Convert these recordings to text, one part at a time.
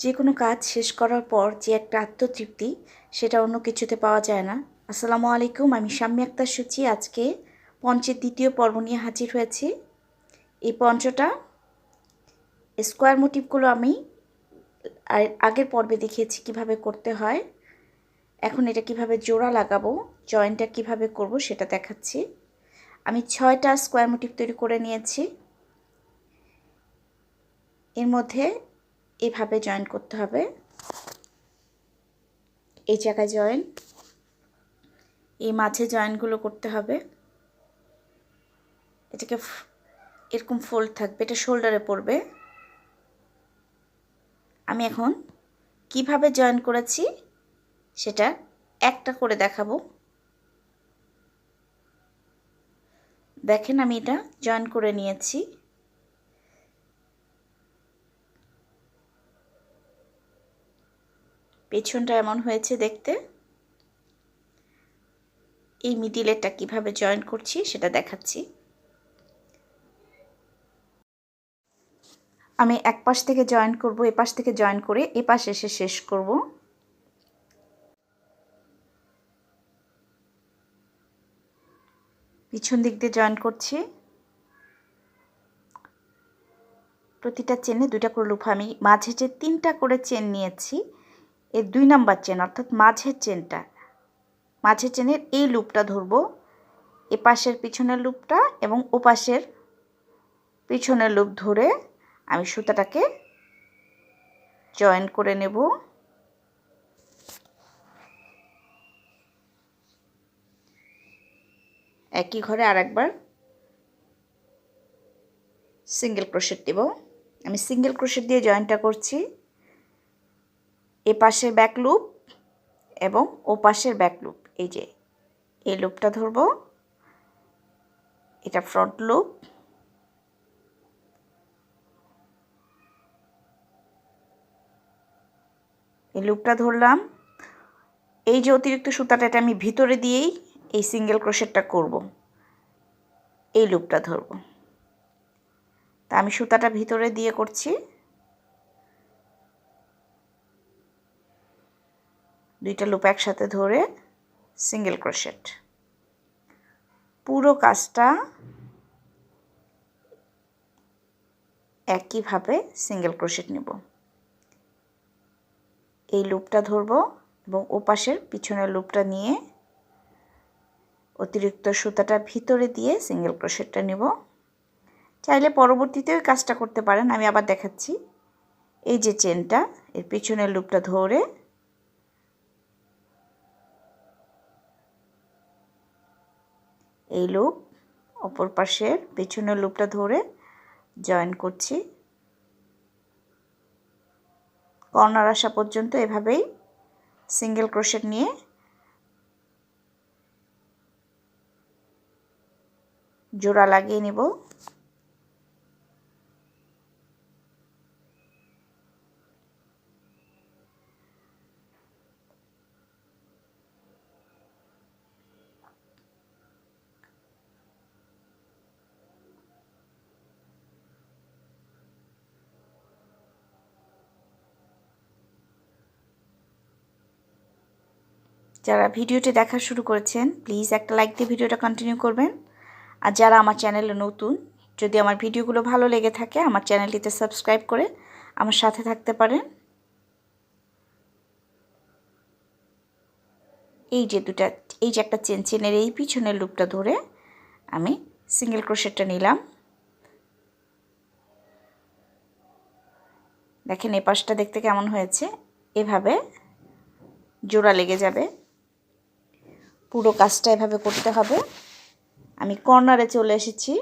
যে কোনো কাজ শেষ করার পর যে একটা আত্মতৃপ্তি, সেটা অন্য কিছুতে পাওয়া যায় না। আসসালামু আলাইকুম, আমি শাম্মী আক্তার সূচি। আজকে পঞ্চের দ্বিতীয় পর্ব নিয়ে হাজির হয়েছি। এই পঞ্চটা স্কোয়ার মোটিভগুলো আমি আগের পর্বে দেখিয়েছি কীভাবে করতে হয়। এখন এটা কীভাবে জোড়া লাগাবো জয়েন্টটা কীভাবে করব সেটা দেখাচ্ছি। আমি ছয়টা স্কোয়ার মোটিভ তৈরি করে নিয়েছি। এর মধ্যে এভাবে জয়েন করতে হবে। এই জায়গায় জয়েন এই মাঝে জয়েনগুলো করতে হবে। এটাকে এরকম ফোল্ড থাকবে, এটা শোল্ডারে পড়বে। আমি এখন কীভাবে জয়েন করেছি সেটা একটা করে দেখাবো। দেখেন আমি এটা জয়েন করে নিয়েছি। পেছনটা এমন হয়েছে দেখতে। এই মিডিলেরটা কীভাবে জয়েন করছি সেটা দেখাচ্ছি। আমি এক পাশ থেকে জয়েন করব, এ পাশ থেকে জয়েন করে এ পাশ এসে শেষ করব। পিছন দিক দিয়ে জয়েন করছি। প্রতিটা চেনে দুইটা করে লুপ আমি মাঝে যে তিনটা করে চেন নিয়েছি এর দুই নাম্বার চেন অর্থাৎ মাঝের চেনটা মাঝের চেনের এই লুপটা ধরবো। এ পাশের পিছনের লুপটা এবং ও পাশের পিছনের লুপ ধরে আমি সুতাটাকে জয়েন করে নেব। একই ঘরে আর একবার সিঙ্গেল ক্রোশেট দেব। আমি সিঙ্গেল ক্রোশেট দিয়ে জয়েনটা করছি। এ পাশের ব্যাক লুপ এবং ও পাশের ব্যাক লুপ এই যে, এই লুপটা ধরব। এটা ফ্রন্ট লুপ এই লুপটা ধরলাম। এই যে অতিরিক্ত সুতাটা এটা আমি ভিতরে দিয়েই এই সিঙ্গেল ক্রোশেটটা করব। এই লুপটা ধরব। তা আমি সুতাটা ভিতরে দিয়ে করছি। দুইটা লুপ একসাথে ধরে সিঙ্গেল ক্রোশেট পুরো কাজটা একইভাবে সিঙ্গেল ক্রোশেট নেব। এই লুপটা ধরবো এবং ওপাশের পিছনের লুপটা নিয়ে অতিরিক্ত সুতাটা ভিতরে দিয়ে সিঙ্গেল ক্রোশেটটা নেব। চাইলে পরবর্তীতে ওই কাজটা করতে পারেন, আমি আবার দেখাচ্ছি। এই যে চেনটা এর পিছনের লুপটা ধরে এই লুপ অপর পাশের পেছনের লুপটা ধরে জয়েন করছি। কর্নার আসা পর্যন্ত এভাবেই সিঙ্গেল ক্রোশেট নিয়ে জোড়া লাগিয়ে নেব। যারা ভিডিওটি দেখা শুরু করেছেন প্লিজ একটা লাইক দিয়ে ভিডিওটা কন্টিনিউ করবেন। আর যারা আমার চ্যানেলে নতুন, যদি আমার ভিডিওগুলো ভালো লেগে থাকে, আমার চ্যানেলটিতে সাবস্ক্রাইব করে আমার সাথে থাকতে পারেন। এই যে দুটা, এই যে একটা চেন চেনের এই পিছনের লুপটা ধরে আমি সিঙ্গেল ক্রোশেটটা নিলাম। দেখেন এই পাশটা দেখতে কেমন হয়েছে? এভাবে জোড়া লেগে যাবে। পুরো কাজটা এভাবে করতে হবে। আমি কর্নারে চলে এসেছি।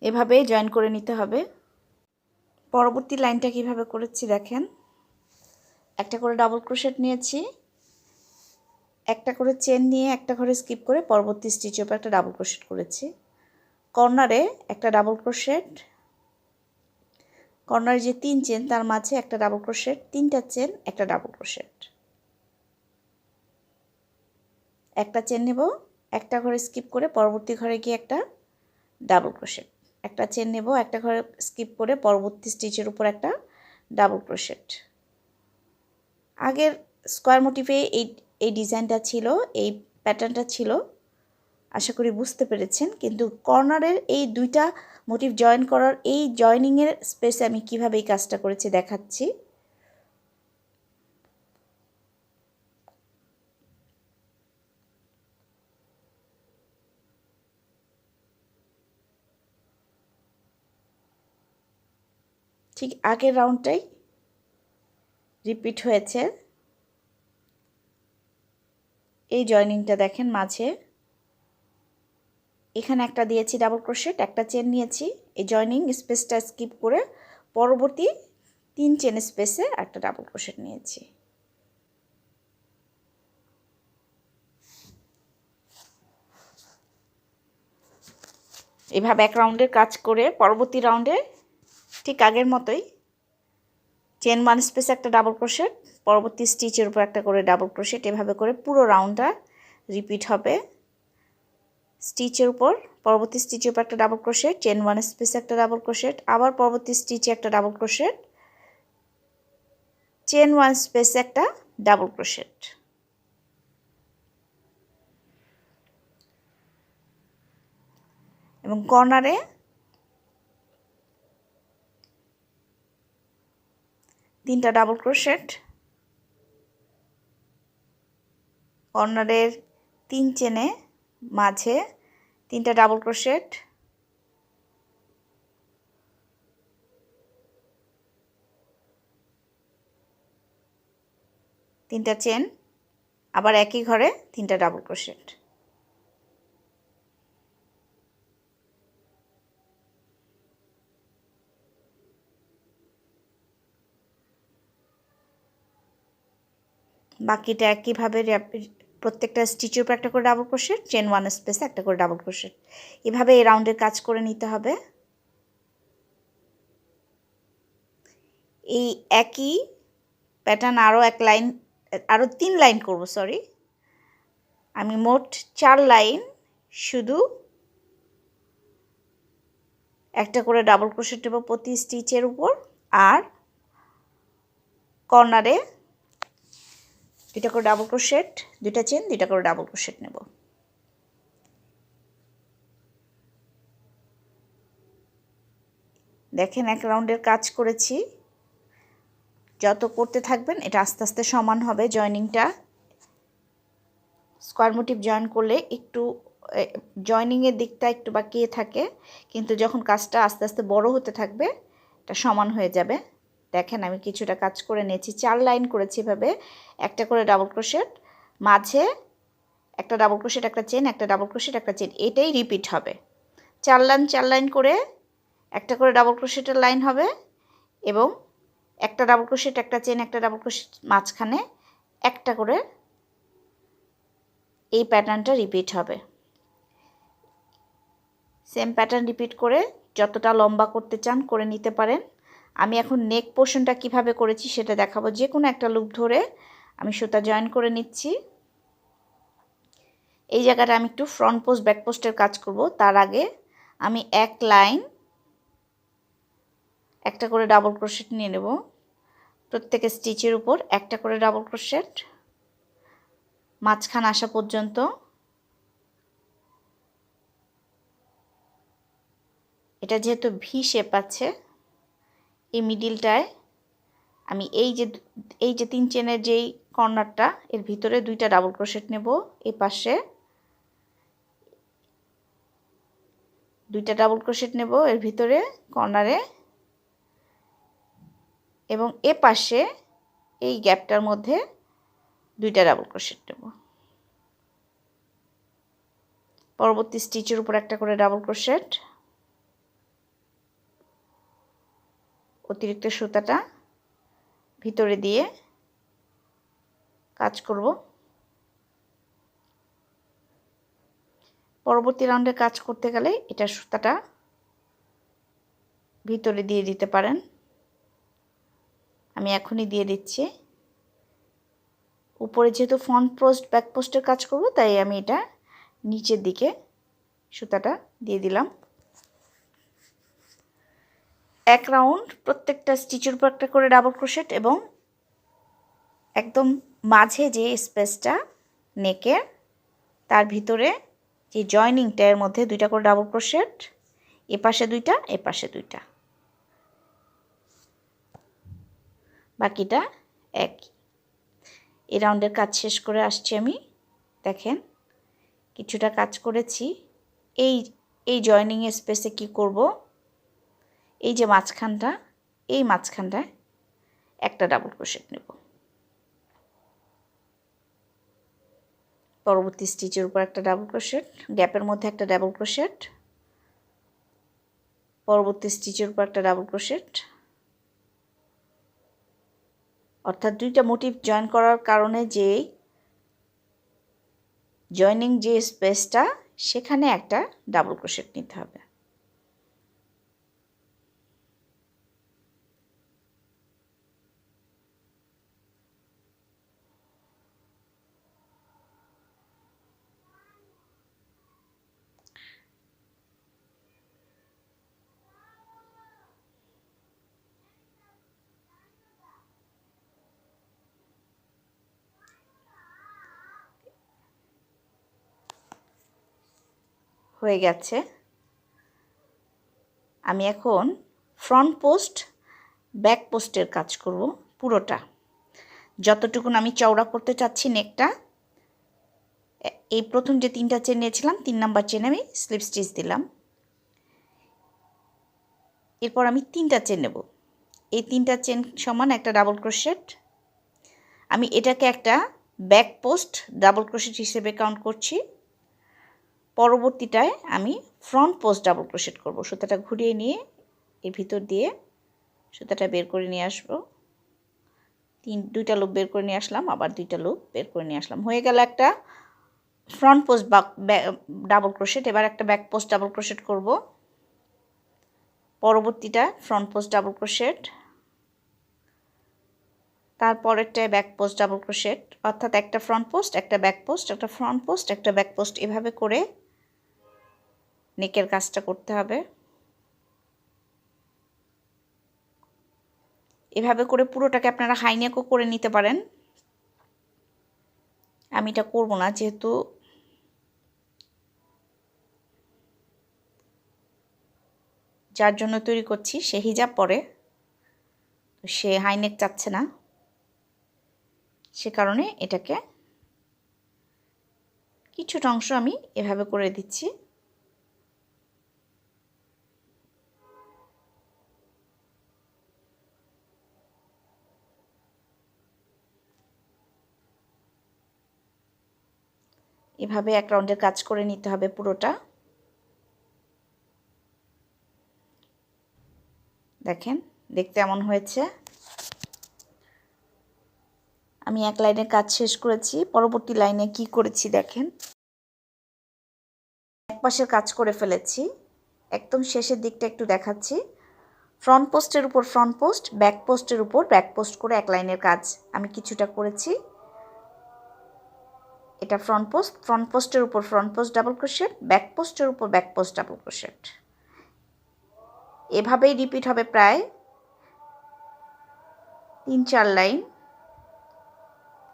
এভাবেই জয়েন করে নিতে হবে। পরবর্তী লাইনটা কীভাবে করেছি দেখেন। একটা করে ডাবল ক্রোশেট নিয়েছি। একটা করে চেন নিয়ে একটা ঘরে স্কিপ করে পরবর্তী স্টিচের উপর একটা ডাবল ক্রোশেট করেছি। কর্নারে একটা ডাবল ক্রোশেট। কর্নারে যে তিন চেন, তার মাঝে একটা ডাবল ক্রোশেট, তিনটা চেন, একটা ডাবল ক্রোশেট। একটা চেন নেব, একটা ঘরে স্কিপ করে পরবর্তী ঘরে গিয়ে একটা ডাবল ক্রোশেট একটা চেন নেব, একটা ঘরে স্কিপ করে পরবর্তী স্টিচের উপর একটা ডাবল ক্রোশেট আগের স্কোয়ার মোটিভে এই এই ডিজাইনটা ছিল, এই প্যাটার্নটা ছিল, আশা করি বুঝতে পেরেছেন, কিন্তু কর্নারের এই দুইটা মোটিভ জয়েন করার এই জয়নিংয়ের স্পেসে আমি কীভাবে এই কাজটা করেছি দেখাচ্ছি। ঠিক আগের রাউন্ডটাই রিপিট হয়েছে। এই জয়নিংটা দেখেন মাঝে। এখানে একটা দিয়েছি ডাবল ক্রোশেট একটা চেন নিয়েছি। এই জয়নিং স্পেসটা স্কিপ করে পরবর্তী তিন চেন স্পেসে একটা ডাবল ক্রোশেট নিয়েছি। এভাবে এক রাউন্ডের কাজ করে পরবর্তী রাউন্ডে ঠিক আগের মতোই চেন ওয়ান স্পেসে একটা ডাবল ক্রোশেট পরবর্তী স্টিচের উপর একটা করে ডাবল ক্রোশেট এভাবে করে পুরো রাউন্ডটা রিপিট হবে। স্টিচের উপর, পরবর্তী স্টিচের উপর একটা ডাবল ক্রোশেট চেন ওয়ান স্পেসে একটা ডাবল ক্রোশেট আবার পরবর্তী স্টিচে একটা ডাবল ক্রোশেট চেন ওয়ান স্পেসে একটা ডাবল ক্রোশেট এবং কর্নারে তিনটা ডাবল ক্রোশেট কর্নারের তিন চেনে মাঝে তিনটা ডাবল ক্রোশেট তিনটা চেন, আবার একই ঘরে তিনটা ডাবল ক্রোশেট বাকিটা একইভাবে প্রত্যেকটা স্টিচের উপর একটা করে ডাবল ক্রোশেট চেন ওয়ান স্পেসে একটা করে ডাবল ক্রোশেট এভাবে এই রাউন্ডের কাজ করে নিতে হবে। এই একই প্যাটার্ন আরও এক লাইন আরও তিন লাইন করব সরি আমি মোট চার লাইন শুধু একটা করে ডাবল ক্রোশেট দেবো প্রতি স্টিচের উপর, আর কর্নারে দুটা করে ডাবল ক্রোশেট দুটা চেন দুটা করে ডাবল ক্রোশেট নেব। দেখেন এক রাউন্ডের কাজ করেছি। যত করতে থাকবেন, এটা আস্তে আস্তে সমান হবে জয়নিংটা স্কোয়ার মোটিভ জয়েন করলে একটু জয়নিংয়ের দিকটা একটু বাকিয়ে থাকে, কিন্তু যখন কাজটা আস্তে আস্তে বড় হতে থাকবে, এটা সমান হয়ে যাবে। দেখেন আমি কিছুটা কাজ করে নিয়েছি, চার লাইন করেছি এভাবে, একটা করে ডাবল ক্রোশেট মাঝে একটা ডাবল ক্রোশেট একটা চেন একটা ডাবল ক্রোশেট একটা চেন এটাই রিপিট হবে। চার লাইন চার লাইন করে একটা করে ডাবল ক্রোশেটের লাইন হবে এবং একটা ডাবল ক্রোশেট একটা চেন একটা ডাবল ক্রোশেট মাঝখানে একটা করে এই প্যাটার্নটা রিপিট হবে। সেম প্যাটার্ন রিপিট করে যতটা লম্বা করতে চান করে নিতে পারেন। আমি এখন নেক পোর্শনটা কীভাবে করেছি সেটা দেখাবো। যে কোনো একটা লুপ ধরে আমি সুতা জয়েন করে নিচ্ছি। এই জায়গাটা আমি একটু ফ্রন্ট পোস্ট ব্যাক পোস্টের কাজ করব। তার আগে আমি এক লাইন একটা করে ডাবল ক্রোশেট নিয়ে নেব। প্রত্যেকের স্টিচের উপর একটা করে ডাবল ক্রোশেট মাঝখান আসা পর্যন্ত এটা যেহেতু ভি শেপ আছে এই মিডিলটায় আমি এই যে এই যে তিন চেনের যেই কর্নারটা এর ভিতরে দুইটা ডাবল ক্রোশেট নেব এই পাশে দুইটা ডাবল ক্রোশেট নেব, এর ভিতরে কর্নারে এবং এ পাশে এই গ্যাপটার মধ্যে দুইটা ডাবল ক্রোশেট নেব। পরবর্তী স্টিচের উপর একটা করে ডাবল ক্রোশেট অতিরিক্ত সুতাটা ভিতরে দিয়ে কাজ করব। পরবর্তী রাউন্ডে কাজ করতে গেলে এটা সুতাটা ভিতরে দিয়ে দিতে পারেন। আমি এখনই দিয়ে দিচ্ছি। উপরে যেহেতু ফ্রন্ট পোস্ট ব্যাক পোস্টের কাজ করব, তাই আমি এটা নিচের দিকে সুতাটা দিয়ে দিলাম। এক রাউন্ড প্রত্যেকটা স্টিচের উপর একটা করে ডাবল ক্রোশেট এবং একদম মাঝে যে স্পেসটা নেকের তার ভিতরে যে জয়নিংটা এর মধ্যে দুইটা করে ডাবল ক্রোশেট, এ পাশে দুইটা, এ পাশে দুইটা। বাকিটা একই। এই রাউন্ডের কাজ শেষ করে আসছি আমি। দেখেন, কিছুটা কাজ করেছি। এই এই জয়নিং স্পেসে কি করব? এই যে মাঝখানটা, এই মাঝখানটায় একটা ডাবল ক্রোশেট নেব। পরবর্তী স্টিচের উপর একটা ডাবল ক্রোশেট গ্যাপের মধ্যে একটা ডাবল ক্রোশেট পরবর্তী স্টিচের উপর একটা ডাবল ক্রোশেট অর্থাৎ দুইটা মোটিভ জয়েন করার কারণে যে জয়নিং যে স্পেসটা সেখানে একটা ডাবল ক্রোশেট নিতে হবে। হয়ে গেছে। আমি এখন ফ্রন্ট পোস্ট ব্যাক পোস্টের কাজ করব পুরোটা। যতটুকুন আমি চওড়া করতে চাচ্ছি নেকটা এই প্রথম যে তিনটা চেন নিয়েছিলাম, তিন নাম্বার চেনে আমি স্লিপ স্টিচ দিলাম। এরপর আমি তিনটা চেন নেব। এই তিনটা চেন সমান একটা ডাবল ক্রোশেট আমি এটাকে একটা ব্যাক পোস্ট ডাবল ক্রোশেট হিসেবে কাউন্ট করছি। পরবর্তীটায় আমি ফ্রন্ট পোস্ট ডাবল ক্রোশেট করব। সুতাটা ঘুরিয়ে নিয়ে এর ভিতর দিয়ে সুতাটা বের করে নিয়ে আসব। তিন, দুইটা লুপ বের করে নিয়ে আসলাম, আবার দুইটা লুপ বের করে নিয়ে আসলাম। হয়ে গেল একটা ফ্রন্ট পোস্ট ডাবল ক্রোশেট এবার একটা ব্যাক পোস্ট ডাবল ক্রোশেট করব। পরবর্তীটা ফ্রন্ট পোস্ট ডাবল ক্রোশেট তারপরেরটায় ব্যাক পোস্ট ডাবল ক্রোশেট অর্থাৎ একটা ফ্রন্ট পোস্ট একটা ব্যাক পোস্ট একটা ফ্রন্ট পোস্ট একটা ব্যাক পোস্ট এভাবে করে নেকের কাজটা করতে হবে। এভাবে করে পুরোটাকে আপনারা হাইনেকও করে নিতে পারেন। আমি এটা করব না যেহেতু যার জন্য তৈরি করছি সে হিজাব পরে। সে হাইনেক চাচ্ছে না। সে কারণে এটাকে কিছুটা অংশ আমি এভাবে করে দিচ্ছি। এভাবে এক রাউন্ডের কাজ করে নিতে হবে পুরোটা। দেখেন, দেখতে এমন হয়েছে। আমি এক লাইনের কাজ শেষ করেছি, পরবর্তী লাইনে কি করেছি দেখেন। এক পাশের কাজ করে ফেলেছি। একদম শেষের দিকটা একটু দেখাচ্ছি। ফ্রন্ট পোস্টের উপর ফ্রন্ট পোস্ট ব্যাক পোস্টের উপর ব্যাক পোস্ট করে এক লাইনের কাজ আমি কিছুটা করেছি। এটা ফ্রন্ট পোস্ট ফ্রন্ট পোস্টের উপর front post double crochet back পোস্টের উপর ব্যাক পোস্ট ডাবল ক্রোশেট এভাবেই রিপিট হবে প্রায় তিন চার লাইন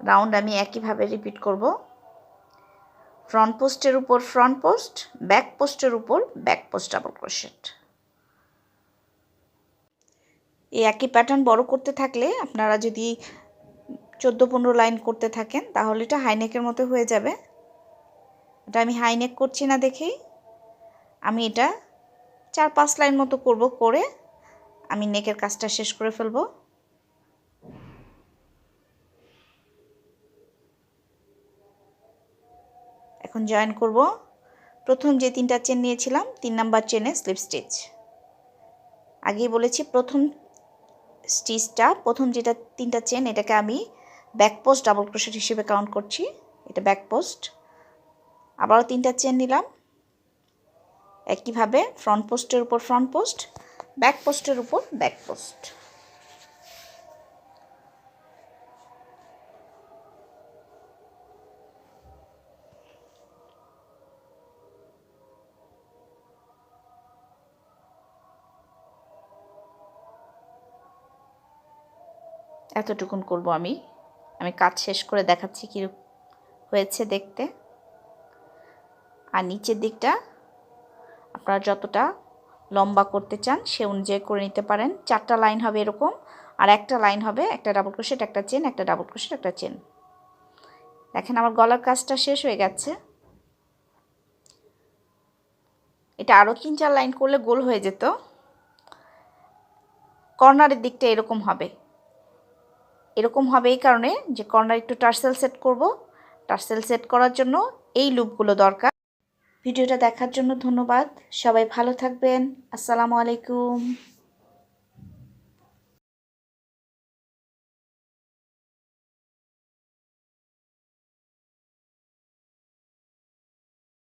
রাউন্ড আমি একইভাবে রিপিট করব। ফ্রন্ট পোস্টের উপর ফ্রন্ট পোস্ট ব্যাক পোস্টের উপর ব্যাক পোস্ট ডাবল ক্রোশেট এই একই প্যাটার্ন বড় করতে থাকলে আপনারা যদি চোদ্দ পনেরো লাইন করতে থাকেন, তাহলে এটা হাইনেকের মতো হয়ে যাবে। এটা আমি হাইনেক করছি না দেখেই। আমি এটা চার পাঁচ লাইন মতো করব, করে আমি নেকের কাজটা শেষ করে ফেলব। এখন জয়েন করব। প্রথম যে তিনটা চেন নিয়েছিলাম, তিন নাম্বার চেনে স্লিপ স্টিচ। আগেই বলেছি, প্রথম স্টিচটা, প্রথম যেটা তিনটা চেন, এটাকে আমি ব্যাক পোস্ট, ডাবল ক্রোশেট হিসেবে কাউন্ট করছি। এটা ব্যাক পোস্ট। আবারও তিনটা চেন নিলাম। একইভাবে ফ্রন্ট পোস্টের উপর ফ্রন্ট পোস্ট ব্যাক পোস্টের উপর ব্যাক পোস্ট এতটুকুন করব আমি। আমি কাজ শেষ করে দেখাচ্ছি কী হয়েছে দেখতে। আর নিচের দিকটা আপনারা যতটা লম্বা করতে চান সে অনুযায়ী করে নিতে পারেন। চারটা লাইন হবে এরকম, আর একটা লাইন হবে একটা ডাবল ক্রোশেট একটা চেন একটা ডাবল ক্রোশেট একটা চেন দেখেন আমার গলার কাজটা শেষ হয়ে গেছে। এটা আরও তিন চার লাইন করলে গোল হয়ে যেত। কর্নারের দিকটা এরকম হবে। এরকম হবে এই কারণে যে কর্নার একটু টার্সেল সেট করব। টার্সেল সেট করার জন্য এই লুপগুলো দরকার। ভিডিওটা দেখার জন্য ধন্যবাদ। সবাই ভালো থাকবেন। আসসালামু আলাইকুম।